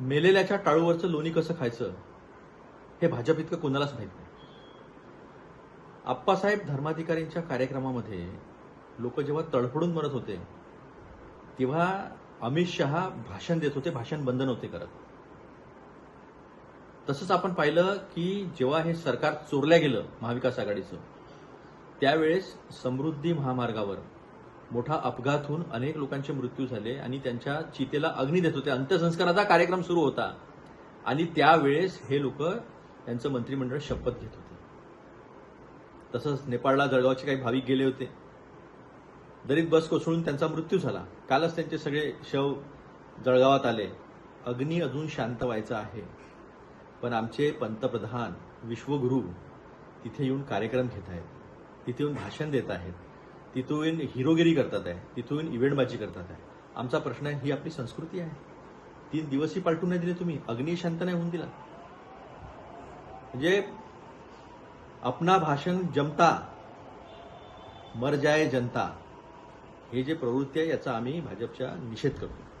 मेलेल्याच्या टाळूवरचं लोणी कसं खायचं? हे भाजप इतकं कोणालाच माहीत नाही. आप्पासाहेब धर्माधिकारींच्या कार्यक्रमामध्ये लोक जेव्हा तडफडून मरत होते तेव्हा अमित शहा भाषण देत होते भाषण बंद नव्हते करत. तसंच आपण पाहिलं की जेव्हा हे सरकार चोरल्या गेलं महाविकास आघाडीचं त्यावेळेस समृद्धी महामार्गावर मोठा अपघात होऊन अनेक लोकांचे मृत्यू झाले आणि त्यांच्या चितेला अग्नी देत होते. अंत्यसंस्काराचा कार्यक्रम सुरू होता. आणि त्यावेळेस हे लोक त्यांचं मंत्रिमंडळ शपथ घेत होते. तसंच नेपाळला जळगावचे काही भाविक गेले होते. दरीत बस कोसळून त्यांचा मृत्यू झाला. कालच त्यांचे सगळे शव जळगावात आले. अग्नी अजून शांत व्हायचा आहे. पण आमचे पंतप्रधान विश्वगुरू तिथे येऊन कार्यक्रम घेत आहेत. तिथे येऊन भाषण देत आहेत. तिथून हिरोगिरी करतात आहे तिथून इव्हेंटबाजी करतात आहे. आमचा प्रश्न आहे ही आपली संस्कृती आहे. तीन दिवसही पालटून नाही दिले तुम्ही अग्नी शांत नाही होऊन दिला. म्हणजे अपना भाषण जमता मर जाय जनता हे जे प्रवृत्ती आहे याचा आम्ही भाजपच्या निषेध करतो.